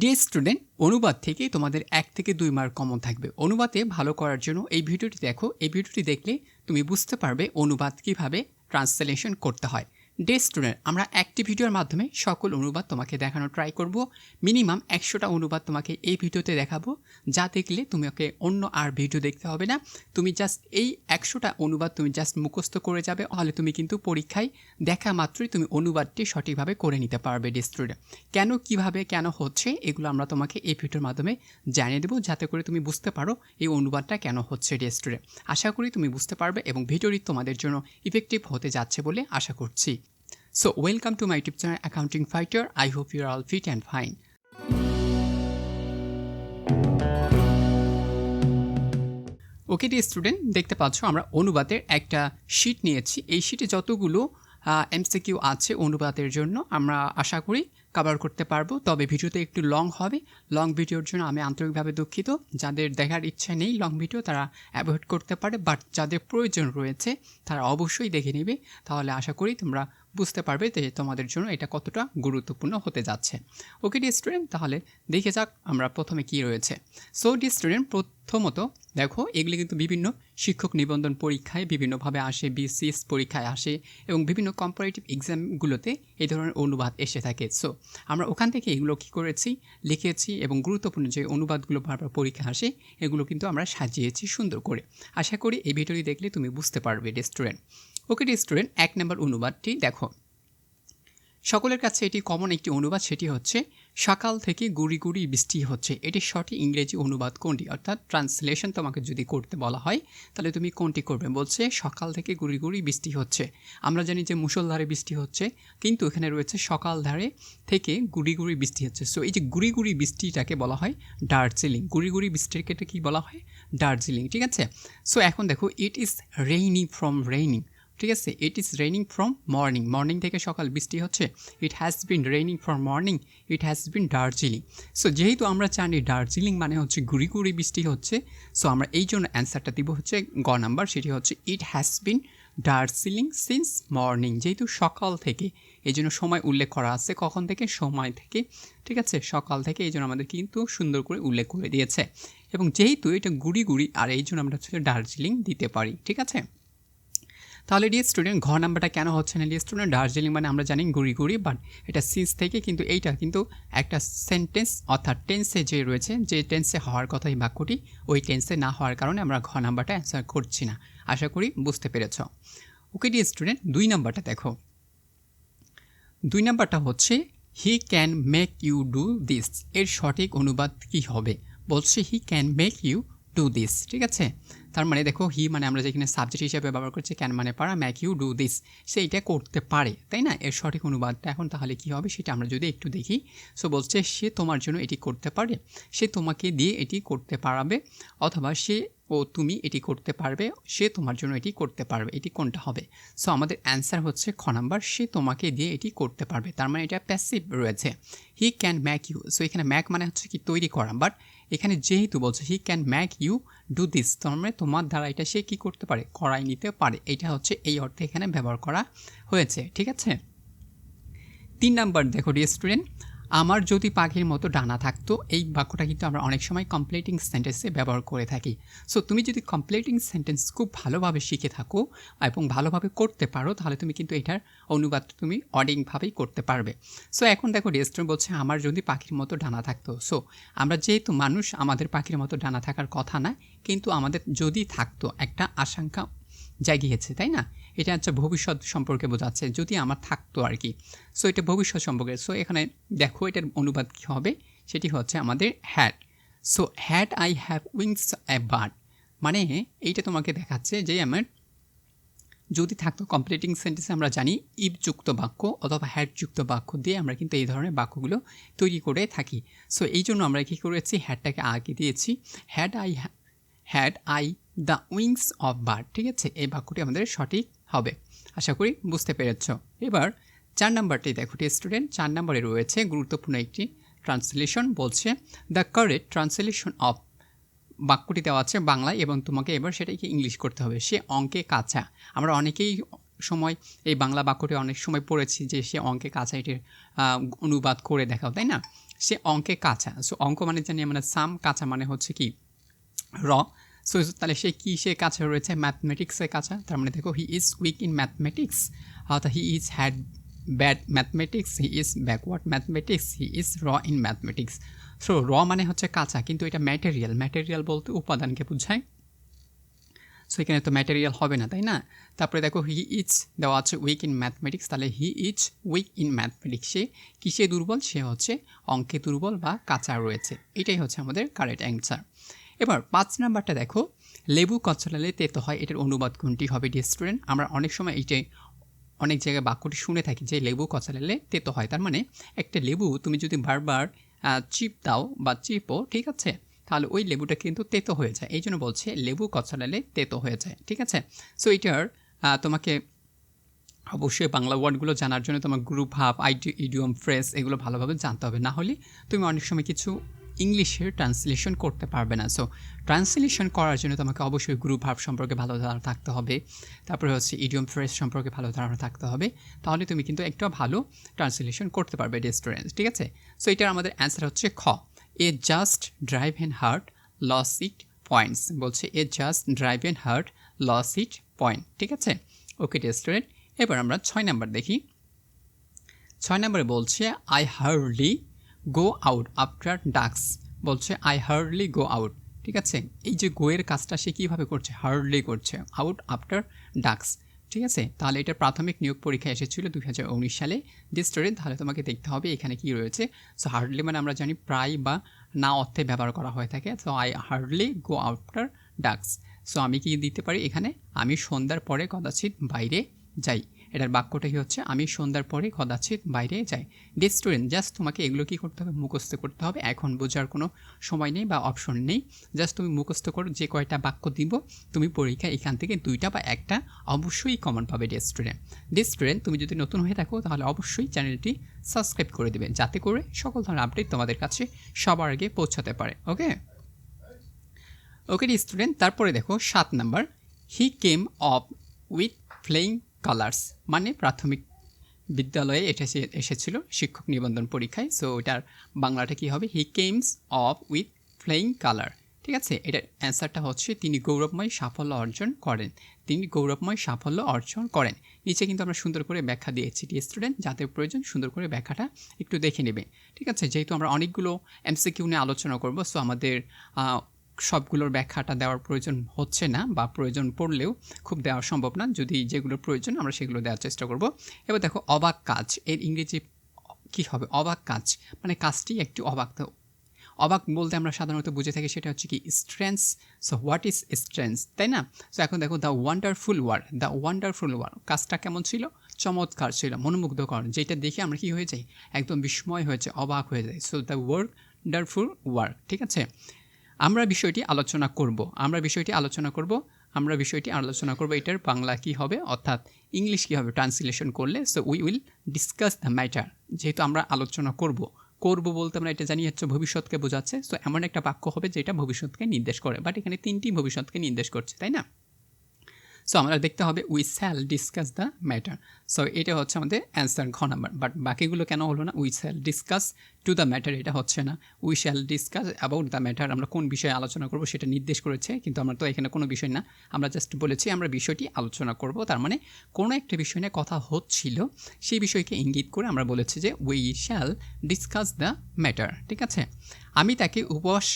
Dear student অনুবাদ থেকে তোমাদের এক থেকে দুই মার্ক কমন থাকবে। অনুবাদে ভালো করার জন্য এই ভিডিওটি দেখো। এই ভিডিওটি দেখলে তুমি বুঝতে পারবে অনুবাদ কীভাবে ট্রান্সলেশন করতে হয়। ডে স্টুডেন্ট আমরা একটি ভিডিওর মাধ্যমে সকল অনুবাদ তোমাকে দেখানো ট্রাই করব। মিনিমাম একশোটা অনুবাদ তোমাকে এই ভিডিওতে দেখাবো। যা দেখলে তুমি ওকে অন্য আর ভিডিও দেখতে হবে না। তুমি জাস্ট এই একশোটা অনুবাদ তুমি জাস্ট মুখস্থ করে যাবে। তাহলে তুমি কিন্তু পরীক্ষায় দেখা মাত্রই তুমি অনুবাদটি সঠিকভাবে করে নিতে পারবে ডে স্টুডেন্ট কেন, কীভাবে, কেন হচ্ছে, এগুলো আমরা তোমাকে এই ভিডিওর মাধ্যমে জানিয়ে দেবো। যাতে করে তুমি বুঝতে পারো এই অনুবাদটা কেন হচ্ছে ডে স্টুডেন্ট আশা করি তুমি বুঝতে পারবে এবং ভিডিওটি তোমাদের জন্য ইফেক্টিভ হতে যাচ্ছে বলে আশা করছি। So, welcome to my YouTube channel Accounting Fighter. I hope you're all fit and fine. Okay the student দেখতে পাচ্ছ আমরা অনুবাদের একটা শিট নিয়েছি। এই শিটে যতগুলো এমসিকিউ আছে অনুবাদের জন্য আমরা আশা করি কভার করতে পারব। তবে ভিডিওতে একটু লং হবে। লং ভিডিওর জন্য আমি আন্তরিকভাবে দুঃখিত। যাদের দেখার ইচ্ছা নেই লং ভিডিও তারা অ্যাভয়েড করতে পারে। বাট যাদের প্রয়োজন রয়েছে তারা অবশ্যই দেখে নেবে। তাহলে আশা করি তোমরা বুঝতে পারবে যে তোমাদের জন্য এটা কতটা গুরুত্বপূর্ণ হতে যাচ্ছে। ওকে ডি স্টুডেন্ট তাহলে দেখে যাক আমরা প্রথমে কি রয়েছে। সো ডি স্টুডেন্ট প্রথমত দেখো, এগুলি কিন্তু বিভিন্ন শিক্ষক নিবন্ধন পরীক্ষায় বিভিন্নভাবে আসে বিসিএস পরীক্ষায় আসে এবং বিভিন্ন কম্পারেটিভ এক্সামগুলোতে এই ধরনের অনুবাদ এসে থাকে। সো আমরা ওখান থেকে এগুলো কী করেছি, লিখেছি এবং গুরুত্বপূর্ণ যে অনুবাদগুলো বারবার পরীক্ষা আসে, এগুলো কিন্তু আমরা সাজিয়েছি সুন্দর করে। আশা করি এই ভিডিওটি দেখলে তুমি বুঝতে পারবে স্টুডেন্ট ওকে স্টুডেন্ট এক নম্বর অনুবাদটি দেখো। সকলের কাছে এটি কমন একটি অনুবাদ, সেটি হচ্ছে, সকাল থেকে গুড়ি গুড়ি বৃষ্টি হচ্ছে। এটি সঠিক ইংরেজি অনুবাদ কোনটি? অর্থাৎ ট্রান্সলেশন তোমাকে যদি করতে বলা হয়, তাহলে তুমি কোনটি করবে? বলছে, সকাল থেকে গুড়ি গুড়ি বৃষ্টি হচ্ছে। আমরা জানি যে মুসলধারে বৃষ্টি হচ্ছে, কিন্তু এখানে রয়েছে সকাল ধারে থেকে গুড়ি গুড়ি বৃষ্টি হচ্ছে। সো এই যে গুড়ি গুড়ি বৃষ্টিটাকে বলা হয় দার্জিলিং। গুড়ি গুড়ি বৃষ্টিকে কী বলা হয়? দার্জিলিং, ঠিক আছে? সো এখন দেখো it is rainy from raining ঠিক আছে it is raining from morning morning থেকে সকাল, বৃষ্টি হচ্ছে। It has been raining from morning it has been Darjeeling so যেহেতু আমরা জানি দার্জিলিং মানে হচ্ছে গুড়ি গুড়ি বৃষ্টি হচ্ছে সো আমরা এই জন্য অ্যান্সারটা দিব হচ্ছে গ নাম্বার, সেটি হচ্ছে it has been Darjeeling since morning যেহেতু সকাল থেকে, এই জন্য সময় উল্লেখ করা আছে কখন থেকে, সময় থেকে, ঠিক আছে? সকাল থেকে এই জন্য আমাদের কিন্তু সুন্দর করে উল্লেখ করে দিয়েছে। এবং যেহেতু এটা গুড়ি গুড়ি, আর এই জন্য আমরা হচ্ছে দার্জিলিং দিতে পারি, ঠিক আছে? তাহলে ডিয়ার স্টুডেন্ট ঘর নাম্বারটা কেন হচ্ছে না? ডিয়ার স্টুডেন্ট দার্জিলিং মানে আমরা জানি গুড়ি গুড়ি বাট এটা সিন্স থেকে কিন্তু এইটা কিন্তু একটা সেন্টেন্স অর্থাৎ টেন্সে যে রয়েছে, যে টেন্সে হওয়ার কথা এই বাক্যটি, ওই টেন্সে না হওয়ার কারণে আমরা ঘ নাম্বারটা অ্যান্সার করছি না। আশা করি বুঝতে পেরেছ। ওকে ডিয়ার স্টুডেন্ট দুই নাম্বারটা দেখো। দুই নাম্বারটা হচ্ছে he can make you do this এর সঠিক অনুবাদ কি হবে? বলছে he can make you do this ঠিক আছে? তার মানে দেখো হি মানে আমরা যেখানে সাবজেক্ট হিসেবে ব্যবহার করছি ক্যান মানে পারা ম্যাক ইউ ডু দিস সে এটা করতে পারে, তাই না? এর সঠিক অনুবাদটা এখন তাহলে কী হবে সেটা আমরা যদি একটু দেখি। সো বলছে, সে তোমার জন্য এটি করতে পারে, সে তোমাকে দিয়ে এটি করতে পারাবে, অথবা সে ও তুমি এটি করতে পারবে, সে তোমার জন্য এটি করতে পারবে, এটি কোনটা হবে? সো আমাদের অ্যান্সার হচ্ছে খ নাম্বার, সে তোমাকে দিয়ে এটি করতে পারবে, তার মানে এটা প্যাসিভ রয়েছে। He can make you so এখানে ম্যাক মানে হচ্ছে কি তৈরি করা বাট এখানে যেহেতু বলছে he can make you do this তার মানে তোমার দ্বারা এটা সে কী করতে পারে? করাই নিতে পারে। এটা হচ্ছে এই অর্থে এখানে ব্যবহার করা হয়েছে। ঠিক আছে? তিন নাম্বার দেখো ডিয়ার স্টুডেন্ট আমার যদি পাখির মতো ডানা থাকতো, এই বাক্যটা কিন্তু আমরা অনেক সময় কমপ্লিটিং সেন্টেন্সে ব্যবহার করে থাকি। সো তুমি যদি কমপ্লিটিং সেন্টেন্স খুব ভালোভাবে শিখে থাকো এবং ভালোভাবে করতে পারো, তাহলে তুমি কিন্তু এটার অনুবাদ তুমি অডিংভাবেই করতে পারবে। সো এখন দেখো রেস্টুরেন্ট বলছে, আমার যদি পাখির মতো ডানা থাকতো। সো আমরা যেহেতু মানুষ, আমাদের পাখির মতো ডানা থাকার কথা না, কিন্তু আমাদের যদি থাকতো, একটা আশঙ্কা জাগিয়েছে, তাই না? এটা হচ্ছে ভবিষ্যৎ সম্পর্কে বোঝাচ্ছে, যদি আমার থাকতো আর কি। সো এটা ভবিষ্যৎ সম্পর্কে। সো এখানে দেখো এটার অনুবাদ কী হবে? সেটি হচ্ছে আমাদের had so had I have wings a bird মানে এইটা তোমাকে দেখাচ্ছে যে আমার যদি থাকতো কমপ্লিটিং সেন্টেন্সে আমরা জানি ইবযুক্ত বাক্য অথবা হ্যাডযুক্ত বাক্য দিয়ে আমরা কিন্তু এই ধরনের বাক্যগুলো তৈরি করে থাকি। সো এই জন্য আমরা কী করেছি? হ্যাডটাকে আগে দিয়েছি। Had I had I the wings of bird ঠিক আছে? এই বাক্যটি আমাদের সঠিক হবে। আশা করি বুঝতে পেরেছ। এবার চার নাম্বারটি দেখো স্টুডেন্ট চার নম্বরে রয়েছে গুরুত্বপূর্ণ একটি ট্রান্সলেশন বলছে দ্য কারেক্ট ট্রান্সলেশন অফ বাক্যটি দেওয়া আছে বাংলায় এবং তোমাকে এবার সেটাকে ইংলিশ করতে হবে। সে অঙ্কে কাঁচা। আমরা অনেকেই সময় এই বাংলা বাক্যটি অনেক সময় পড়েছি যে সে অঙ্কে কাঁচা এটির অনুবাদ করে দেখাও, তাই না? সে অঙ্কে কাঁচা। সো অঙ্ক মানে জানি মানে সাম, কাঁচা মানে হচ্ছে কি? র। সো তাহলে সে কী সে কাছে রয়েছে? ম্যাথমেটিক্সে কাঁচা তার মানে দেখো he is weak in mathematics অর্থাৎ he is had bad mathematics he is backward mathematics he is raw in mathematics so raw মানে হচ্ছে কাঁচা, কিন্তু এটা ম্যাটেরিয়াল ম্যাটেরিয়াল বলতে উপাদানকে বোঝায়। সো এখানে তো ম্যাটেরিয়াল হবে না, তাই না? তারপরে দেখো হি ইজ দেওয়া আছে উইক ইন ম্যাথমেটিক্স তাহলে he is weak in mathematics সে কিসে দুর্বল? সে হচ্ছে অঙ্কে দুর্বল বা কাঁচা রয়েছে। এটাই হচ্ছে আমাদের কারেক্ট অ্যান্সার এবার পাঁচ নাম্বারটা দেখো। লেবু কচলালে তেতো হয়, এটার অনুবাদ কোনটি হবে ডি স্টুডেন্ট আমরা অনেক সময় এইটাই অনেক জায়গায় বাক্যটি শুনে থাকি যে লেবু কচলালে তেতো হয়, তার মানে একটা লেবু তুমি যদি বারবার চিপ দাও বা চিপো, ঠিক আছে? তাহলে ওই লেবুটা কিন্তু তেতো হয়ে যায়। এই জন্য বলছে লেবু কচলালে তেতো হয়ে যায়, ঠিক আছে? সো এটার তোমাকে অবশ্যই বাংলা ওয়ার্ডগুলো জানার জন্য তোমার group of ID idiom phrase এগুলো ভালোভাবে জানতে হবে। না হলে তুমি অনেক সময় কিছু ইংলিশের ট্রান্সলেশন করতে পারবে না। সো ট্রান্সলেশন করার জন্য তোমাকে অবশ্যই গ্রুপ ভার্ব সম্পর্কে ভালো ধারণা থাকতে হবে। তারপরে হচ্ছে ইডিয়ম ফ্রেস সম্পর্কে ভালো ধারণা থাকতে হবে। তাহলে তুমি কিন্তু একটা ভালো ট্রান্সলেশন করতে পারবে রেস্টুরেন্ট ঠিক আছে? সো এটার আমাদের অ্যান্সার হচ্ছে খ। A just drive and heart loss it points বলছে, a just drive and heart loss it point ঠিক আছে? ওকে রেস্টুরেন্ট এবার আমরা ছয় নাম্বার দেখি। ছয় নম্বরে বলছে I hardly go out after ducks বলছে আই হার্ডলি গো আউট ঠিক আছে? এই যে গোয়ের কাজটা সে কীভাবে করছে? হার্ডলি করছে। আউট আফটার ডাক্স ঠিক আছে? তাহলে এটা প্রাথমিক নিয়োগ পরীক্ষা এসেছিল দুই হাজার উনিশ সালে। যে ডিস্টোরে তাহলে তোমাকে দেখতে হবে এখানে কি রয়েছে। সো হার্ডলি মানে আমরা জানি প্রায় বা না অর্থে ব্যবহার করা হয়ে থাকে। So I hardly go after ducks so আমি কি দিতে পারি এখানে? আমি সন্ধ্যার পরে কদাচিৎ বাইরে যাই। এটার বাক্যটা বাক্যটাই হচ্ছে, আমি সন্ধ্যার পরে কদাচিৎ বাইরে যাই। ডে স্টুডেন্ট জাস্ট তোমাকে এগুলো কী করতে হবে? মুখস্থ করতে হবে। এখন বোঝার কোনো সময় নেই বা অপশন নেই। জাস্ট তুমি মুখস্থ করো, যে কয়টা বাক্য দিব, তুমি পরীক্ষা এখান থেকে দুইটা বা একটা অবশ্যই কমন পাবে ডে স্টুডেন্ট ডে স্টুডেন্ট তুমি যদি নতুন হয়ে থাকো, তাহলে অবশ্যই চ্যানেলটি সাবস্ক্রাইব করে দেবে, যাতে করে সকল ধরনের আপডেট তোমাদের কাছে সবার আগে পৌঁছাতে পারে ওকে ওকে স্টুডেন্ট তারপরে দেখো, সাত number he came off with flying colours মানে প্রাথমিক বিদ্যালয়ে এটা এসেছিল শিক্ষক নিবন্ধন পরীক্ষায়। সো এটার বাংলাটা কী হবে? He comes off with flying colour ঠিক আছে? এটার অ্যান্সারটা হচ্ছে তিনি গৌরবময় সাফল্য অর্জন করেন। তিনি গৌরবময় সাফল্য অর্জন করেন। নিচে কিন্তু আমরা সুন্দর করে ব্যাখ্যা দিয়েছি স্টুডেন্ট যাদের প্রয়োজন সুন্দর করে ব্যাখ্যাটা একটু দেখে নেবে। ঠিক আছে? যেহেতু আমরা অনেকগুলো এমসিকিউ নিয়ে আলোচনা করব সো আমাদের সবগুলোর ব্যাখ্যাটা দেওয়ার প্রয়োজন হচ্ছে না বা প্রয়োজন পড়লেও খুব দেওয়া সম্ভব না। যদি যেগুলো প্রয়োজন, আমরা সেগুলো দেওয়ার চেষ্টা করব। এবার দেখো, অবাক কাজ। এর ইংরেজি কি হবে? অবাক কাজ মানে কাজটি একটি অবাক অবাক বলতে আমরা সাধারণত বুঝে থাকি সেটা হচ্ছে কি strange so what is strange তাই না? সো এখন দেখো the wonderful word the wonderful word কাজটা কেমন ছিল? চমৎকার ছিল, মনোমুগ্ধকর। যেটা দেখে আমরা কি হয়ে যাই? একদম বিস্ময় হয়েছে অবাক হয়ে যায় সো দ্য ওয়ার্ডারফুল ওয়ার্ক ঠিক আছে? আমরা বিষয়টি আলোচনা করব। আমরা বিষয়টি আলোচনা করব। আমরা বিষয়টি আলোচনা করব এটার বাংলা কি হবে, অর্থাৎ ইংলিশ কী হবে ট্রান্সলেশন করলে। So we will discuss the matter যেহেতু আমরা আলোচনা করব। করব বলতে আমরা এটা জানি হচ্ছে ভবিষ্যৎকে বোঝাচ্ছে। সো এমন একটা বাক্য হবে যেটা ভবিষ্যৎকে নির্দেশ করে। বাট এখানে তিনটি ভবিষ্যৎকে নির্দেশ করছে, তাই না? সো আমরা দেখতে হবে we shall discuss the matter so এটা হচ্ছে আমাদের অ্যান্সার ঘ নাম্বার বাট বাকিগুলো কেন হলো না? We shall discuss to the matter এটা হচ্ছে না। We shall discuss about the matter আমরা কোন বিষয়ে আলোচনা করব সেটা নির্দেশ করেছে, কিন্তু আমরা তো এখানে কোনো বিষয় না। আমরা জাস্ট বলেছি আমরা বিষয়টি আলোচনা করব। তার মানে কোনো একটা বিষয় নিয়ে কথা হচ্ছিল, সেই বিষয়কে ইঙ্গিত করে আমরা বলেছি যে we shall discuss the matter ঠিক আছে? আমি তাকে উপহাস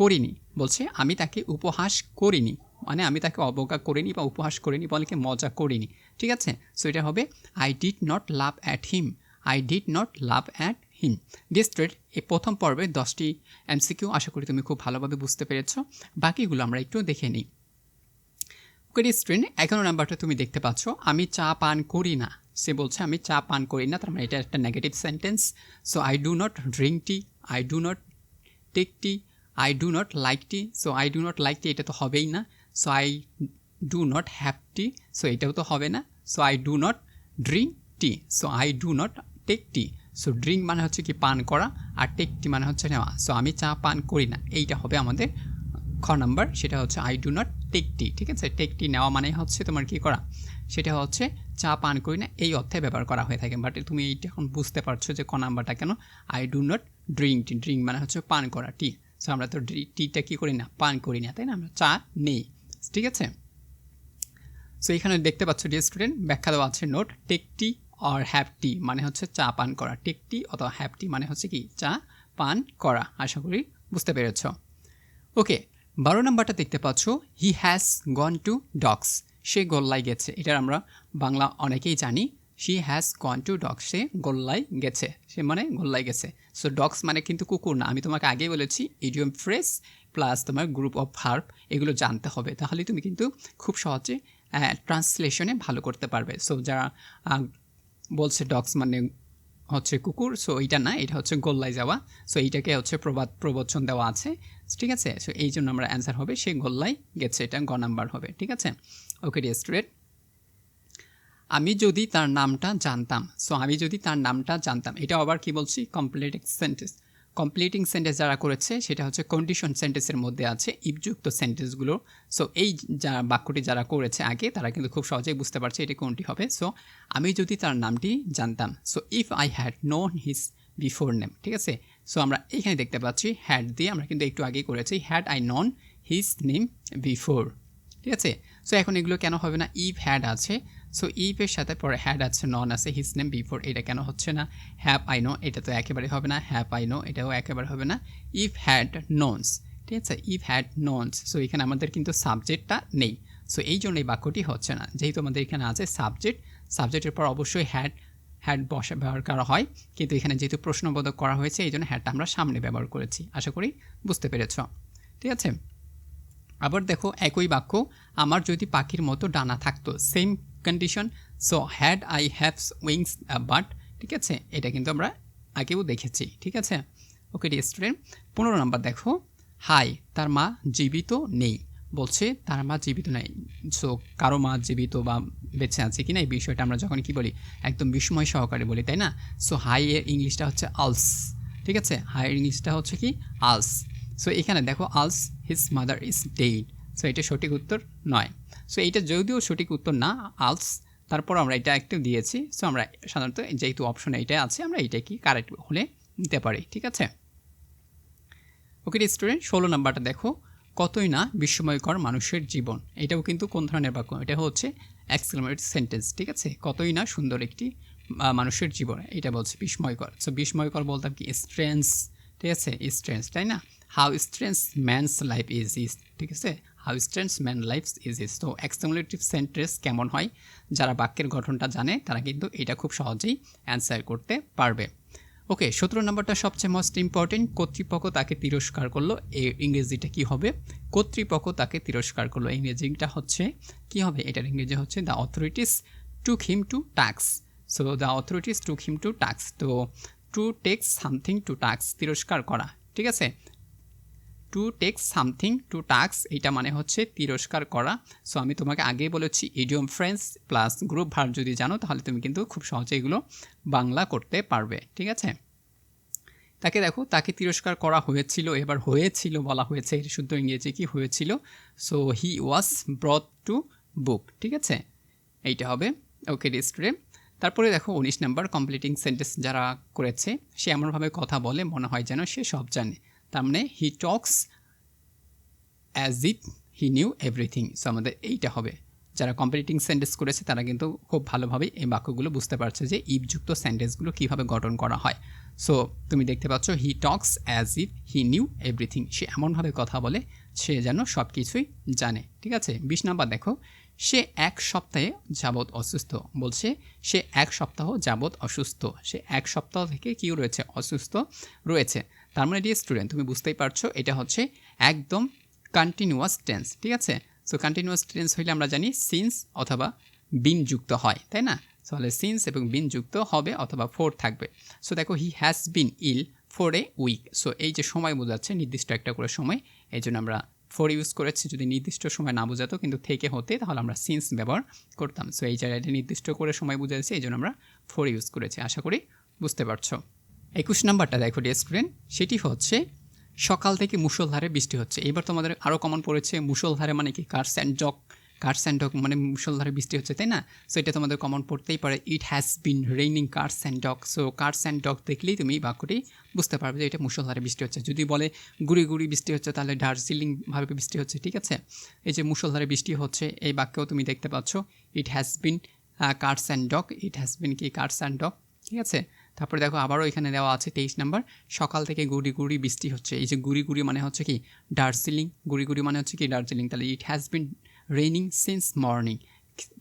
করিনি, বলছে আমি তাকে উপহাস করিনি। মানে আমি তাকে অবজ্ঞা করিনি বা উপহাস করিনি বলকে মজা করিনি। ঠিক আছে? সো এটা হবে I did not love at him I did not love at him ডিস্ট্রেট এই প্রথম পর্বে দশটি এমসিকিউ আশা করি তুমি খুব ভালোভাবে বুঝতে পেরেছ। বাকিগুলো আমরা একটু দেখে নিই। ওকে স্ট্রেন এগারো নাম্বারটা তুমি দেখতে পাচ্ছ। আমি চা পান করি না। সে বলছে, আমি চা পান করি না। তার মানে এটা একটা negative sentence so I do not drink tea I do not take tea I do not like tea so I do not like tea এটা তো হবেই না। So I do not have tea so এটাও তো হবে না। So I do not drink tea so I do not take tea so drink মানে হচ্ছে কি পান করা, আর টেক টি মানে হচ্ছে নেওয়া। সো আমি চা পান করি না। এইটা হবে আমাদের খ নাম্বার, সেটা হচ্ছে I do not take tea ঠিক আছে? টেক টি নেওয়া মানে হচ্ছে তোমার কি করা? সেটা হচ্ছে চা পান করি না, এই অর্থে ব্যবহার করা হয়ে থাকে। বাট তুমি এইটা এখন বুঝতে পারছ যে ক নাম্বারটা কেন? I do not drink tea drink মানে হচ্ছে পান করা টি সো আমরা তো টিটা কী করি না? পান করি না, তাই না? আমরা চা নেই। ঠিক আছে? সো এখানে দেখতে পাচ্ছ ডিয়ার স্টুডেন্ট ব্যাখ্যা দেওয়া আছে not take tea or have tea মানে হচ্ছে চা পান করা। টেক টি অথবা হ্যাভ টি মানে হচ্ছে কি? চা পান করা, আশা করি বুঝতে পেরেছ। ওকে বারো নম্বরটা দেখতে পাচ্ছ he has gone to dogs সে গোল্লায় গেছে। এটার আমরা বাংলা অনেকেই জানি she has gone to dogs সে গোল্লায় গেছে। সে মানে গোল্লায় গেছে। সো ডগস মানে কিন্তু কুকুর না। আমি তোমাকে আগেই বলেছি ইডিয়ম ফ্রেস প্লাস তোমার গ্রুপ অফ ভার্ব এগুলো জানতে হবে। তাহলে তুমি কিন্তু খুব সহজে ট্রান্সলেশনে ভালো করতে পারবে। সো যারা বলছে ডগস মানে হচ্ছে কুকুর সো এইটা না, এটা হচ্ছে গোল্লায় যাওয়া। সো এইটাকে হচ্ছে প্রবাদ, প্রবচন দেওয়া আছে। ঠিক আছে? সো এই জন্য আমরা অ্যান্সার হবে, সে গোল্লায় গেছে, এটা গ নাম্বার হবে। ঠিক আছে? ওকে ডিয়ার স্টুডেন্ট আমি যদি তার নামটা জানতাম সো আমি যদি তার নামটা জানতাম এটা আবার কি বলছি? কমপ্লিট সেন্টেন্স কমপ্লিটিং সেন্টেন্স যারা করেছে, সেটা হচ্ছে কন্ডিশন সেন্টেন্সের মধ্যে আছে ইপযুক্ত সেন্টেন্সগুলো সো এই যা বাক্যটি যারা করেছে আগে, তারা কিন্তু খুব সহজেই বুঝতে পারছে এটি কোনটি হবে। সো আমি যদি তার নামটি জানতাম। So if I had known his before name ঠিক আছে? সো আমরা এখানে দেখতে পাচ্ছি হ্যাড দিয়ে আমরা কিন্তু একটু আগেই করেছি had I known his name before ঠিক আছে? সো এখন এগুলো কেন হবে না? ইফ হ্যাড আছে সো ইফের সাথে পরে হ্যাড আছে নন আছে হিজ নেম বিফোর এটা কেন হচ্ছে না? হ্যাপ আই নো এটা তো একেবারে হবে না। হ্যাপ আই নো এটাও একেবারে হবে না। ইফ হ্যাড নোনস ঠিক আছে? ইফ হ্যাড নোনস সো এখানে আমাদের কিন্তু সাবজেক্টটা নেই। সো এই জন্য এই বাক্যটি হচ্ছে না। যেহেতু আমাদের এখানে আছে সাবজেক্ট সাবজেক্টের পর অবশ্যই হ্যাড হ্যাড বসা, ব্যবহার করা হয়। কিন্তু এখানে যেহেতু প্রশ্নবোধক করা হয়েছে, এই জন্য হ্যাডটা আমরা সামনে ব্যবহার করেছি। আশা করি বুঝতে পেরেছ। ঠিক আছে? আবার দেখো একই বাক্য, আমার যদি পাখির মতো ডানা থাকতো। Same condition so had I haves wings but ঠিক আছে, এটা কিন্তু আমরা আগেও দেখেছি, ঠিক আছে? ওকে ডি স্টুডেন্ট পনেরো নাম্বার দেখো, হাই, তার মা জীবিত নেই। বলছে, তার মা জীবিত নেই। সো কারও মা জীবিত বা বেঁচে আছে কি না এই বিষয়টা আমরা যখন কি বলি, একদম বিস্ময় সহকারে বলি, তাই না? সো হাই এর ইংলিশটা হচ্ছে আলস ঠিক আছে? হাই ইংলিশটা হচ্ছে কি? আলস। সো এখানে দেখো, alas his mother is dead so এটা সঠিক উত্তর নয়। সো এইটা যদিও সঠিক উত্তর না আলস তারপর আমরা এটা একটু দিয়েছি। সো আমরা সাধারণত যেহেতু অপশন এইটাই আছে, আমরা এইটা কি কারেক্ট হলে নিতে পারি, ঠিক আছে? ওকে স্টুডেন্ট ষোলো নাম্বারটা দেখো। কতই না বিস্ময়কর মানুষের জীবন। এটাও কিন্তু কোন ধরনের বাক্য? এটা হচ্ছে এক্সক্লামেটিভ সেন্টেন্স ঠিক আছে? কতই না সুন্দর একটি মানুষের জীবন। এটা বলছে বিস্ময়কর। সো বিস্ময়কর বলতাম কি? স্ট্রেন্স ঠিক আছে স্ট্রেন্স তাই না? How strange man's life is is ঠিক আছে? How strange man life is is তো এক্সক্লামেটিভ সেন্টেন্স কেমন হয়? যারা বাক্যের গঠনটা জানে, তারা কিন্তু এটা খুব সহজেই অ্যান্সার করতে পারবে। ওকে সতেরো নম্বরটা সবচেয়ে মোস্ট ইম্পর্টেন্ট কর্তৃপক্ষ তাকে তিরস্কার করল। এই ইংরেজিটা কি হবে? কর্তৃপক্ষ তাকে তিরস্কার করল। ইংরেজিটা হচ্ছে, কি হবে? এটার ইংরেজি হচ্ছে the authorities took him to tax so the authorities took him to tax তো two text something to tax তিরস্কার করা, ঠিক আছে? To take something to tax এটা মানে হচ্ছে তিরস্কার করা। সো আমি তোমাকে আগেই বলেছি ইডিয়ম ফ্রেন্স প্লাস গ্রুপ ভার যদি জানো, তাহলে তুমি কিন্তু খুব সহজে এগুলো বাংলা করতে পারবে, ঠিক আছে? তাকে দেখো, তাকে তিরস্কার করা হয়েছিল, এবার হয়েছিল বলা হয়েছে শুদ্ধ ইংরেজি কি হয়েছিল? So he was brought to book ঠিক আছে? এইটা হবে ওকে স্টুডেন্ট তারপরে দেখো উনিশ নাম্বার কমপ্লিটিং সেন্টেন্স যারা করেছে, সে এমনভাবে কথা বলে, মনে হয় যেন সে সব জানে। তার মানে he talks as it he knew everything so আমাদের এইটা হবে। যারা কম্পিটিং সেন্টেন্স করেছে, তারা কিন্তু খুব ভালোভাবে এই বাক্যগুলো বুঝতে পারছে যে ইফযুক্ত সেন্টেন্সগুলো কীভাবে গঠন করা হয়। সো তুমি দেখতে পাচ্ছ he talks as if he knew everything সে এমনভাবে কথা বলে, সে যেন সব কিছুই জানে। ঠিক আছে? বিশ নাম্বার দেখো সে এক সপ্তাহে যাবৎ অসুস্থ। বলছে, সে এক সপ্তাহ যাবৎ অসুস্থ। সে এক সপ্তাহ থেকে কী রয়েছে, অসুস্থ রয়েছে। তার মানে ডিয়ার স্টুডেন্ট তুমি বুঝতেই পারছ, এটা হচ্ছে একদম কন্টিনিউয়াস টেন্স ঠিক আছে? সো কন্টিনিউয়াস টেন্স হইলে আমরা জানি সিন্স অথবা বিন যুক্ত হয়, তাই না? তাহলে সিন্স এবং বিন যুক্ত হবে অথবা ফোর থাকবে। সো দেখো he has been ill for a week so এই যে সময় বোঝাচ্ছে, নির্দিষ্ট একটা করে সময়, এই জন্য আমরা ফোর ইউজ করেছি যদি নির্দিষ্ট সময় না বোঝাতো, কিন্তু থেকে হতে, তাহলে আমরা সিন্স ব্যবহার করতাম। সো এই জায়গাটা নির্দিষ্ট করে সময় বুঝাইছে এই জন্য আমরা ফোর ইউজ করেছি, আশা করি বুঝতে পারছ। একুশ নাম্বারটা দেখো ডিয়ার স্টুডেন্ট সেটি হচ্ছে সকাল থেকে মুসলধারে বৃষ্টি হচ্ছে। এবার তোমাদের আরও কমন পড়েছে মুসলধারে মানে কি cats and joke curse and dog মানে মুসলধারে বৃষ্টি হচ্ছে, তাই না? সো এটা তোমাদের কমন পড়তেই পারে। It has been raining cats and dog so cats and dog দেখলেই তুমি এই বাক্যটি বুঝতে পারবে যে এটা মুসলধারে বৃষ্টি হচ্ছে। যদি বলে গুড়ি গুড়ি বৃষ্টি হচ্ছে, তাহলে দার্জিলিংভাবে বৃষ্টি হচ্ছে, ঠিক আছে? এই যে মুসলধারে বৃষ্টি হচ্ছে, এই বাক্যেও তুমি দেখতে পাচ্ছ। It has been cats and dog it has been কি? কার্স অ্যান্ড ডগ ঠিক আছে? তারপরে দেখো, আবারও এখানে দেওয়া আছে তেইশ নাম্বার। সকাল থেকে গুড়ি গুড়ি বৃষ্টি হচ্ছে। এই যে গুড়ি গুড়ি মানে হচ্ছে কি? দার্জিলিং। গুড়ি গুড়ি মানে হচ্ছে কি? দার্জিলিং। তাহলে it has been raining since morning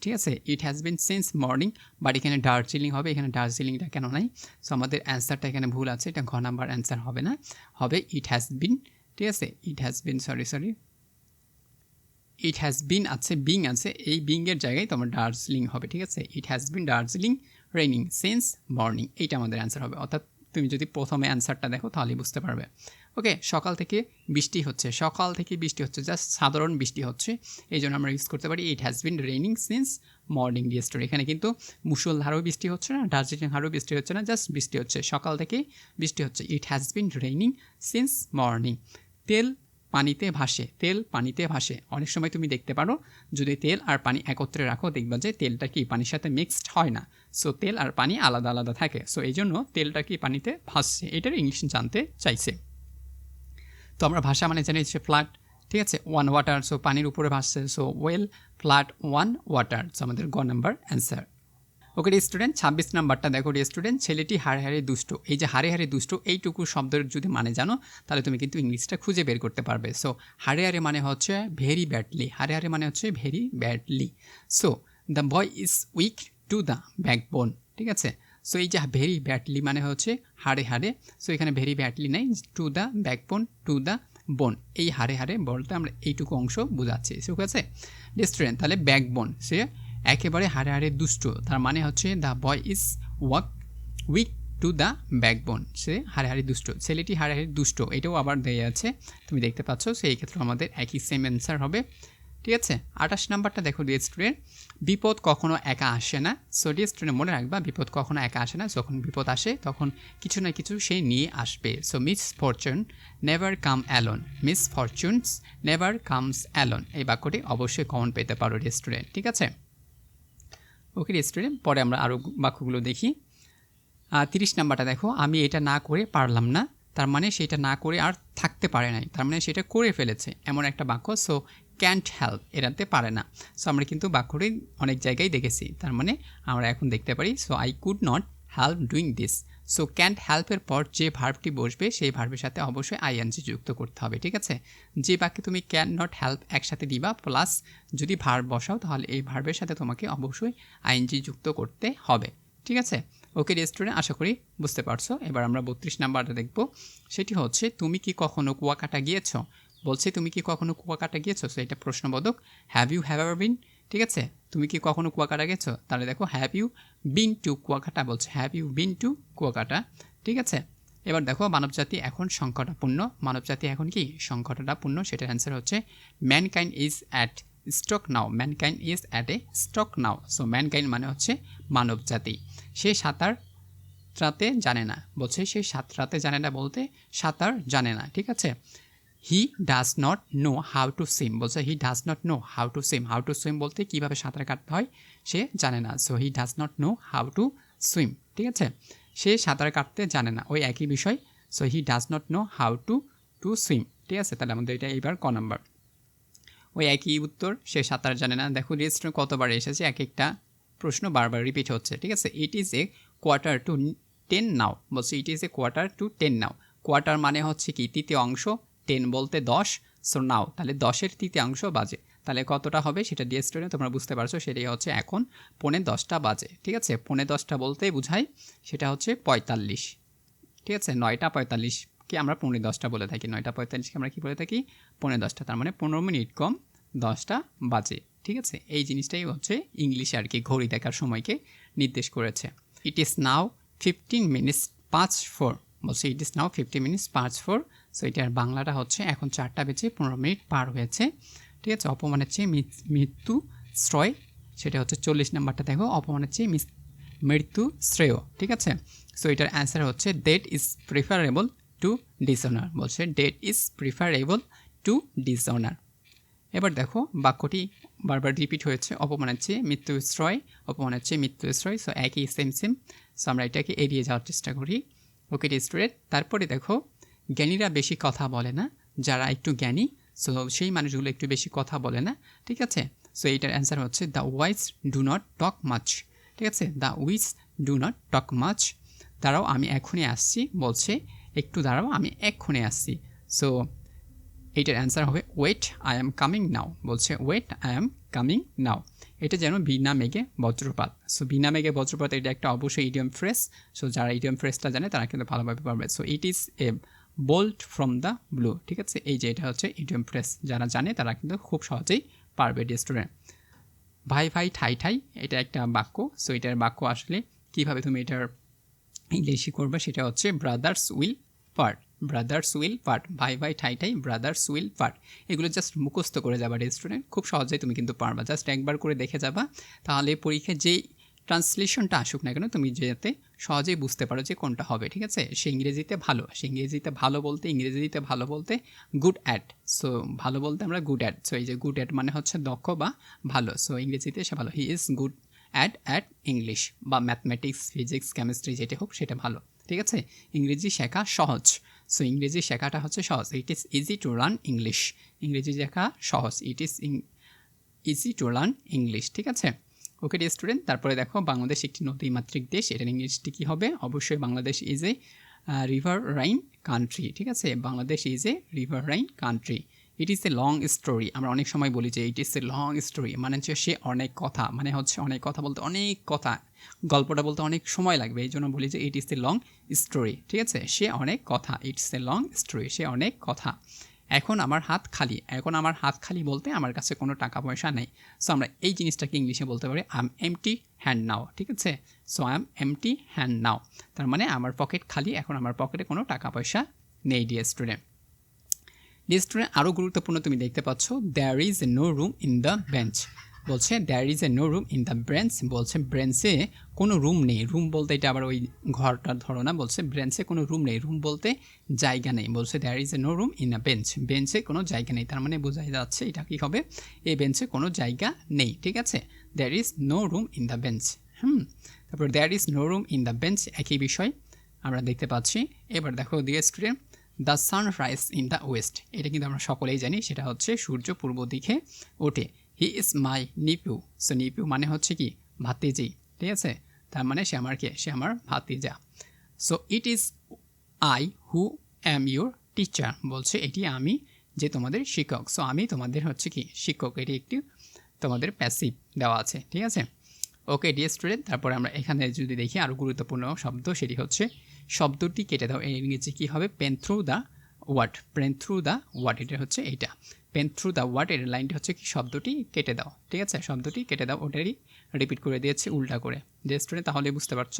ঠিক আছে? It has been since morning but এখানে দার্জিলিং হবে, এখানে দার্জিলিংটা কেন নাই? সো আমাদের অ্যান্সারটা এখানে ভুল আছে, এটা ঘ নাম্বার অ্যান্সার হবে না। হবে ইট হ্যাজ বিন ঠিক আছে? It has been sorry sorry it has been আছে বিং আছে, এই বিংয়ের জায়গায় তোমার দার্জিলিং হবে, ঠিক আছে? It has been Darjeeling raining since morning এইটা আমাদের অ্যান্সার হবে। অর্থাৎ তুমি যদি প্রথমে অ্যান্সারটা দেখো, তাহলেই বুঝতে পারবে। ওকে সকাল থেকে বৃষ্টি হচ্ছে। সকাল থেকে বৃষ্টি হচ্ছে জাস্ট সাধারণ বৃষ্টি হচ্ছে। এই জন্য আমরা ইউজ করতে পারি it has been raining since morning ডিয়েস্টোর এখানে কিন্তু মুসলধারও বৃষ্টি হচ্ছে না দার্জিলিং হারও বৃষ্টি হচ্ছে না জাস্ট বৃষ্টি হচ্ছে। সকাল থেকে বৃষ্টি হচ্ছে। It has been raining since morning তেল পানিতে ভাসে, তেল পানিতে ভাসে। অনেক সময় তুমি দেখতে পারো, যদি তেল আর পানি একত্রে রাখো, দেখবা যে তেলটা কি পানির সাথে মিক্সড হয় না। সো তেল আর পানি আলাদা আলাদা থাকে। সো এই জন্য তেলটা কি পানিতে ভাসছে? এটার ইংলিশ জানতে চাইছে। তো আমরা ভাষা মানে জানি হচ্ছে ফ্ল্যাট ঠিক আছে? ওয়ান ওয়াটার সো পানির উপরে ভাসছে। So oil float on water so আমাদের গ নাম্বার অ্যান্সার ওকে স্টুডেন্ট ছাব্বিশ নাম্বারটা দেখো স্টুডেন্ট ছেলেটি হারে হারে দুষ্ট। এই যে হারে হারে দুষ্ট, এইটুকু শব্দের যদি মানে জানো, তাহলে তুমি কিন্তু ইংলিশটা খুঁজে বের করতে পারবে। সো হারে হারে মানে হচ্ছে ভেরি ব্যাডলি হারে হারে মানে হচ্ছে very badly so the boy is weak to the backbone ঠিক আছে? সো এই যে ভেরি ব্যাটলি মানে হচ্ছে হারে হারে সো এখানে ভেরি ব্যাটলি নাই to the backbone to the bone এই হারে হারে বলতে আমরা এইটুকু অংশ বোঝাচ্ছি, ঠিক আছে? স্টুডেন্ট তাহলে ব্যাকবোন সে একেবারে হারে হারে দুষ্ট, তার মানে হচ্ছে the boy is walk weak to the backbone সে হারে দুষ্ট, ছেলেটি হারে দুষ্ট, এটাও আবার দেয়া আছে, তুমি দেখতে পাচ্ছ, সেই ক্ষেত্রে আমাদের একই সেম অ্যান্সার হবে। ঠিক আছে? আঠাশ নাম্বারটা দেখো ডিএ স্টুডেন্ট বিপদ কখনো একা আসে না। সো ডিএ স্টুডেন্ট মনে রাখবা, বিপদ কখনো একা আসে না। যখন বিপদ আসে, তখন কিছু না কিছু সে নিয়ে আসবে। So misfortune never come alone misfortunes never comes alone এই বাক্যটি অবশ্যই কমন পেতে পারো ডিএ স্টুডেন্ট ঠিক আছে? ওকে স্টুডেন্ট পরে আমরা আরও বাক্যগুলো দেখি। তিরিশ নাম্বারটা দেখো, আমি এটা না করে পারলাম না। তার মানে সেটা না করে আর থাকতে পারে নাই। তার মানে সেটা করে ফেলেছে। এমন একটা বাক্য। সো ক্যান্ট হেল্প এরাতে পারে না। সো আমরা কিন্তু বাক্যটি অনেক জায়গায় দেখেছি। তার মানে আমরা এখন দেখতে পারি so I could not help doing this so can't হেল্পের পর যে ভার্বটি বসবে, সেই ভার্বের সাথে অবশ্যই আইএনজি যুক্ত করতে হবে, ঠিক আছে? যে বাক্যে তুমি ক্যান নট হেল্প একসাথে দিবা প্লাস যদি ভার্ব বসাও, তাহলে এই ভার্বের সাথে তোমাকে অবশ্যই আইএনজি যুক্ত করতে হবে, ঠিক আছে? ওকে রেস্টুরেন্ট আশা করি বুঝতে পারছ। এবার আমরা বত্রিশ নাম্বারটা দেখব। সেটি হচ্ছে, তুমি কি কখনো কুয়াকাটা গিয়েছ? বলছে, তুমি কি কখনো কুয়াকাটা গিয়েছো? সো এটা প্রশ্নবোধক have you have ever been ঠিক আছে? তুমি কি কখনো কুয়াকাটা গেছো? তাহলে দেখো have you been to Kuakata বলছে have you been to Kuakata ঠিক আছে? এবার দেখো, মানবজাতি এখন সংকটাপূর্ণ মানবজাতি এখন কি? সংকটাপূর্ণ সেটার অ্যান্সার হচ্ছে mankind is at stock now mankind is at a stock now so mankind মানে হচ্ছে মানবজাতি। সে সাঁতার রাতে জানে না। বলছে, সে সাঁতরাতে জানে না বলতে সাঁতার জানে না। ঠিক আছে? He does not know how to swim বলছে he does not know how to swim how to swim বলতে কীভাবে সাঁতার কাটতে হয় সে জানে না। So he does not know how to swim ঠিক আছে? সে সাঁতার কাটতে জানে না, ওই একই বিষয়। So he does not know how to to swim ঠিক আছে? তাহলে আমাদের এটা এইবার ক নাম্বার। ওই একই উত্তর, সে সাঁতার জানে না। দেখো রেজিস্টার কতবার এসেছে এক একটা প্রশ্ন বারবার রিপিট হচ্ছে, ঠিক আছে? It is a quarter to ten now বলছে it is a quarter to ten now quarter মানে হচ্ছে কি? তৃতীয় অংশ টেন বলতে দশ। সো নাও তাহলে দশের তৃতীয়াংশ বাজে। তাহলে কতটা হবে সেটা দিয়ে স্টুডেন্ট তোমরা বুঝতে পারছ, সেটাই হচ্ছে এখন পৌনে দশটা বাজে। ঠিক আছে? পৌনে দশটা বলতে বুঝাই, সেটা হচ্ছে পঁয়তাল্লিশ। ঠিক আছে? নয়টা পঁয়তাল্লিশ কি আমরা পৌনে দশটা বলে থাকি। নয়টা পঁয়তাল্লিশকে আমরা কী বলে থাকি? পৌনে দশটা। তার মানে পনেরো মিনিট কম দশটা বাজে। ঠিক আছে? এই জিনিসটাই হচ্ছে ইংলিশে আর কি ঘড়ি দেখার সময়কে নির্দেশ করেছে। It is now fifteen minutes পাঁচ ফোর বলছে it is now fifty minutes পাঁচ ফোর সো এটার বাংলাটা হচ্ছে এখন চারটা বেজে পনেরো মিনিট পার হয়েছে। ঠিক আছে? অপমানের চেয়ে মৃত্যু শ্রয়, সেটা হচ্ছে চল্লিশ নাম্বারটা দেখো, অপমানের চেয়ে মৃত্যু শ্রেয়। ঠিক আছে? সো এটার অ্যান্সার হচ্ছে death is preferable to dishonour বলছে death is preferable to dishonour এবার দেখো, বাক্যটি বারবার রিপিট হয়েছে, অপমানের চেয়ে মৃত্যুশ্রয় অপমানের চেয়ে মৃত্যুশ্রয় সো একই সেম সেম সো আমরা এটাকে এড়িয়ে যাওয়ার চেষ্টা করি। ওকে স্টুডেন্ট তারপরে দেখো জ্ঞানীরা বেশি কথা বলে না। যারা একটু জ্ঞানী সো সেই মানুষগুলো একটু বেশি কথা বলে না। ঠিক আছে? সো এইটার অ্যান্সার হচ্ছে the wise do not talk much ঠিক আছে? The wise do not talk much দাঁড়াও, আমি এখনই আসছি, বলছে। একটু দাঁড়াও, আমি এক্ষুনি আসছি। সো এইটার অ্যান্সার হবে wait I am coming now বলছে wait I am coming now এটা যেন বিনা মেঘে বজ্রপাত। সো বিনা মেঘে বজ্রপাত, এটা একটা অবশ্যই ইডিয়াম ফ্রেশ সো যারা ইডিয়াম ফ্রেশটা জানে, তারা কিন্তু ভালোভাবে পারবে। So it is a bolt from the blue ঠিক আছে? এই যে এটা হচ্ছে ইডিয়াম ফ্রেস যারা জানে তারা কিন্তু খুব সহজেই পারবে স্টুডেন্ট ভাই ভাই, ঠাই ঠাই, এটা একটা বাক্য। সো এটার বাক্য আসলে কীভাবে তুমি এটার ইংলিশে করবে সেটা হচ্ছে brothers will part brothers will part ভাই ভাই, ঠাই ঠাই ব্রাদার্স উইল পার্ট এগুলো জাস্ট মুখস্থ করে যাবা স্টুডেন্ট খুব সহজেই তুমি কিন্তু পারবা। জাস্ট একবার করে দেখে যাবা। তাহলে পরীক্ষায় যেই ট্রান্সলেশনটা আসুক না কেন, তুমি যাতে সহজেই বুঝতে পারো যে কোনটা হবে, ঠিক আছে? সে ইংরেজিতে ভালো, সে ইংরেজিতে ভালো বলতে, ইংরেজিতে ভালো বলতে গুড অ্যাড সো ভালো বলতে আমরা গুড অ্যাড সো এই যে গুড অ্যাড মানে হচ্ছে দক্ষ বা ভালো সো ইংরেজিতে সে ভালো he is good at at English বা ম্যাথমেটিক্স ফিজিক্স কেমিস্ট্রি যেটা হোক সেটা ভালো, ঠিক আছে? ইংরেজি শেখা সহজ সো ইংরেজি শেখাটা হচ্ছে সহজ it is easy to learn English ইংরেজি শেখা সহজ it is easy to learn English ঠিক আছে? ওকে ডি স্টুডেন্ট তারপরে দেখো বাংলাদেশ একটি নদীমাতৃক দেশ, এটার ইংলিশটি কী হবে? অবশ্যই Bangladesh is a riverine country ঠিক আছে? Bangladesh is a riverine country it is a long story আমরা অনেক সময় বলি যে it is a long story মানে হচ্ছে সে অনেক কথা মানে হচ্ছে অনেক কথা বলতে অনেক কথা, গল্পটা বলতে অনেক সময় লাগবে এই জন্য বলি যে it is a long story ঠিক আছে? সে অনেক কথা ইটস এ লং স্টোরি সে অনেক কথা। এখন আমার হাত খালি। এখন আমার হাত খালি বলতে আমার কাছে কোনো টাকা পয়সা নেই। সো আমরা এই জিনিসটাকে ইংলিশে বলতে পারি I am empty hand now ঠিক আছে? So I am empty hand now তার মানে আমার পকেট খালি, এখন আমার পকেটে কোনো টাকা পয়সা নেই ডিয়ার স্টুডেন্ট ডিয়ার স্টুডেন্ট আরও গুরুত্বপূর্ণ তুমি দেখতে পাচ্ছ there is no room in the bench বলছে there is a no room in the bench বলছে ব্রেঞ্চে কোনো রুম নেই। রুম বলতে এটা আবার ওই ঘরটার ধরো না। বলছে ব্রেঞ্চে কোনো রুম নেই। রুম বলতে জায়গা নেই। বলছে there is a no room in a bench বেঞ্চে কোনো জায়গা নেই। তার মানে বোঝাই যাচ্ছে এটা কী হবে? এই বেঞ্চে কোনো জায়গা নেই, ঠিক আছে? There is no room in the bench হুম। তারপর there is no room in the bench একই বিষয় আমরা দেখতে পাচ্ছি। এবার দেখো দিয়ে student the sun rise in the west এটা কিন্তু আমরা সকলেই জানি। সেটা হচ্ছে সূর্য পূর্ব দিকে ওঠে। হি ইজ মাই নিপিউ সো নিপিউ মানে হচ্ছে কি? ভাতিজি। ঠিক আছে? তার মানে সে আমার কে? সে আমার ভাতিজা। So it is I who am your teacher বলছে এটি আমি যে তোমাদের শিক্ষক। সো আমি তোমাদের হচ্ছে কি? শিক্ষক। এটি একটি তোমাদের প্যাসিভ দেওয়া আছে। ঠিক আছে? ওকে ডি স্টুডেন্ট তারপরে আমরা এখানে যদি দেখি আরও গুরুত্বপূর্ণ শব্দ, সেটি হচ্ছে, শব্দটি কেটে দাও। ইংরেজি কী হবে? Pen through the word pen through the word এটা হচ্ছে এইটা পেন থ্রু দ্য ওয়াট এর লাইনটি হচ্ছে কি? শব্দটি কেটে দাও। ঠিক আছে? শব্দটি কেটে দাও। ওটারই রিপিট করে দিয়েছে উল্টা করে। যে স্টুডেন্ট তাহলে বুঝতে পারছ,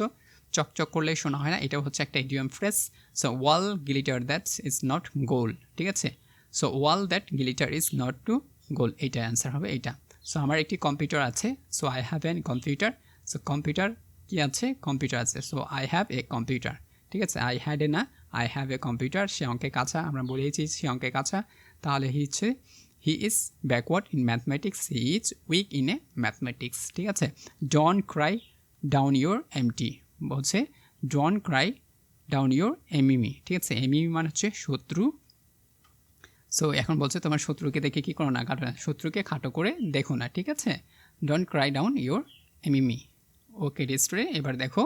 চকচক করলেই শোনা হয় না। এটাও হচ্ছে একটা idiom phrase so all glitter that's is not gold ঠিক আছে? So all that glitter is not to gold এইটা অ্যান্সার হবে এইটা। সো আমার একটি কম্পিউটার আছে। So I have an computer so computer কি আছে? কম্পিউটার আছে। So I have a computer ঠিক আছে? আই হ্যাড এ না আই হ্যাভ এ কম্পিউটার সে অঙ্কে কাছা আমরা বলেছি সে অঙ্কে কাছা তাহলে হচ্ছে he is backward in mathematics he is weak in a mathematics ঠিক আছে? Don't cry down your empty বলছে don't cry down your enemy ঠিক আছে? এমিমি মানে হচ্ছে শত্রু। সো এখন বলছে তোমার শত্রুকে দেখে কী করো না, কাটো শত্রুকে খাটো করে দেখো না, ঠিক আছে? Don't cry down your enemy okay রেস্টোরে এবার দেখো।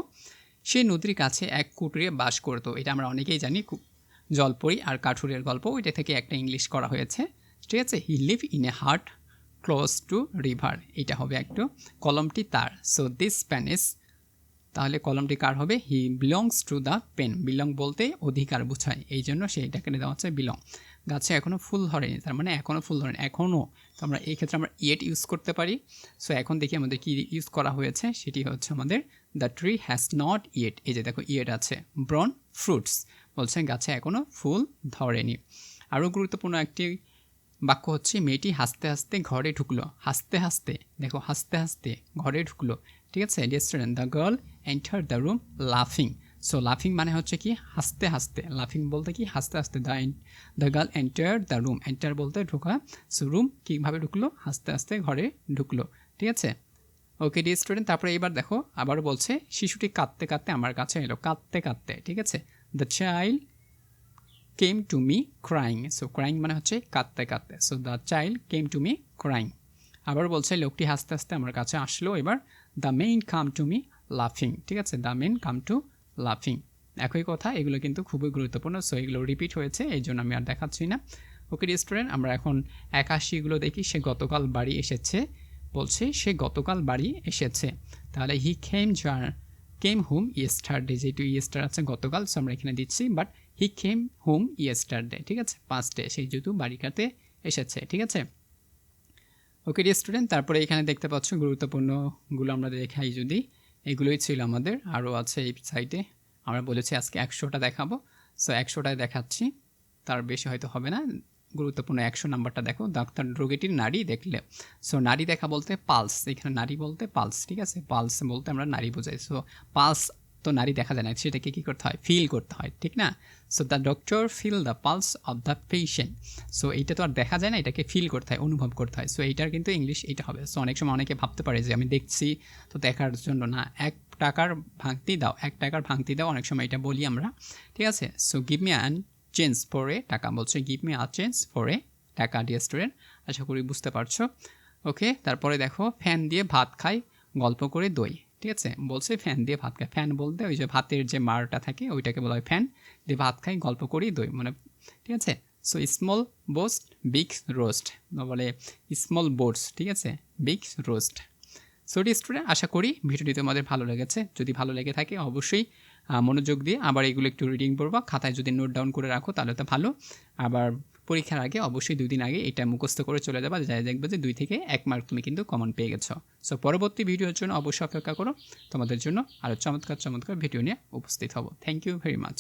সে নদীর কাছে এক কুটুরে বাস করতো। এটা আমরা অনেকেই জানি জলপরি আর কাঠুরের গল্প। ওইটা থেকে একটা ইংলিশ করা হয়েছে। ঠিক আছে? He live in a hut close to river এটা হবে একটু কলমটি তার। সো দিস প্যান তাহলে কলমটি কার হবে? He belongs to the pen belong বলতে অধিকার বোঝায়। এই জন্য সেইটাকে দেওয়া হচ্ছে বিলং গাছে এখনও ফুল ধরেনি। তার মানে এখনও ফুল ধরেনি। এখনও তো আমরা এই ক্ষেত্রে আমরা ইয়েট ইউজ করতে পারি। সো এখন দেখি আমাদের কি ইউজ করা হয়েছে। সেটি হচ্ছে আমাদের the tree has not yet এই যে দেখো, ইয়েট আছে ব্রন ফ্রুটস বলছেন গাছে এখনও ফুল ধরেনি। আরও গুরুত্বপূর্ণ একটি বাক্য হচ্ছে, মেয়েটি হাসতে হাসতে ঘরে ঢুকলো। হাসতে হাসতে, দেখো, হাসতে হাসতে ঘরে ঢুকলো। ঠিক আছে student the girl enter the room লাফিং সো লাফিং মানে হচ্ছে কি? হাসতে হাসতে। লাফিং বলতে কি? হাসতে হাসতে the the girl enter the room enter বলতে ঢোকা। সো রুম কীভাবে ঢুকলো? হাসতে হাসতে ঘরে ঢুকলো। ঠিক আছে? ওকে ডি স্টুডেন্ট তারপরে এবার দেখো আবার বলছে, শিশুটি কাঁদতে কাঁদতে আমার কাছে এলো, কাঁদতে কাঁদতে ঠিক আছে? The child came to me crying so crying মানে হচ্ছে কাঁদতে কাঁদতে so the child came to me crying আবার বলছে, লোকটি হাসতে হাসতে আমার কাছে আসলো, এবার the man come to me লাফিং ঠিক আছে? দ্য মেইন কাম টু লাফিং একই কথা, এগুলো কিন্তু খুবই গুরুত্বপূর্ণ সো এগুলো রিপিট হয়েছে, এই জন্য আমি আর দেখাচ্ছি না। ওকে স্টুডেন্ট আমরা এখন একাশিগুলো দেখি, সে গতকাল বাড়ি এসেছে বলছে, সে গতকাল বাড়ি এসেছে। তাহলে হি খেম জার কেম হোম ইয়েস্টারডে যেহেতু ইয়েস্টার আছে গতকাল সো আমরা এখানে দিচ্ছি but he came home yesterday ঠিক আছে? পাঁচ ডে সেই যেহেতু বাড়িটাতে এসেছে, ঠিক আছে? ওকে স্টুডেন্ট তারপরে এখানে দেখতে পাচ্ছ গুরুত্বপূর্ণগুলো আমরা দেখাই যদি। এগুলোই ছিল আমাদের, আরও আছে এই সাইটে আমরা বলেছি আজকে একশোটা দেখাবো সো একশোটায় দেখাচ্ছি। তার বেশি হয়তো হবে না। গুরুত্বপূর্ণ একশো নাম্বারটা দেখো। ডাক্তার রোগীটির নারী দেখলে। সো নারী দেখা বলতে পালস এখানে নারী বলতে পালস ঠিক আছে? পালস বলতে আমরা নারী বোঝাই। সো পালস তো নারী দেখা যায় না। সেটাকে কী করতে হয়? ফিল করতে হয়, ঠিক না? So the doctor feel the pulse of the patient so এইটা তো আর দেখা যায় না। এটাকে ফিল করতে হয়, অনুভব করতে হয়। সো এইটার কিন্তু ইংলিশ এটা হবে। সো অনেক সময় অনেকে ভাবতে পারে যে, আমি দেখছি তো দেখার জন্য না। এক টাকার ভাঙতি দাও, এক টাকার ভাঙতি দাও। অনেক সময় এটা বলি আমরা, ঠিক আছে? So give me an change for a taka বলছে give me a change for a taka dear student আশা করি বুঝতে পারছ। ওকে তারপরে দেখো ফ্যান দিয়ে ভাত খাই, গল্প করে দই, ঠিক আছে? বলছে ফ্যান দিয়ে ভাত খায় ফ্যান বলতে ওই যে ভাতের যে মারটা থাকে, ওইটাকে বলা হয় ফ্যান দিয়ে ভাত খাই, গল্প করি, দই মানে ঠিক আছে? So small boast big roast বলে স্মল বোটস ঠিক আছে? বিগ রোস্ট সো স্টুডেন্ট আশা করি ভিডিওটি তোমাদের ভালো লেগেছে। যদি ভালো লেগে থাকে, অবশ্যই মনোযোগ দিয়ে আবার এগুলো একটু রিডিং পড়ব। খাতায় যদি নোট ডাউন করে রাখো তাহলে তো ভালো। আবার পরীক্ষার আগে অবশ্যই দুদিন আগে এটা মুখস্থ করে চলে যাবা। যাই দেখবে যে দুই থেকে এক মার্ক তুমি কিন্তু কমন পেয়ে গেছো। সো পরবর্তী ভিডিওর জন্য অবশ্যই অপেক্ষা করো। তোমাদের জন্য আরও চমৎকার চমৎকার ভিডিও নিয়ে উপস্থিত হব। Thank you very much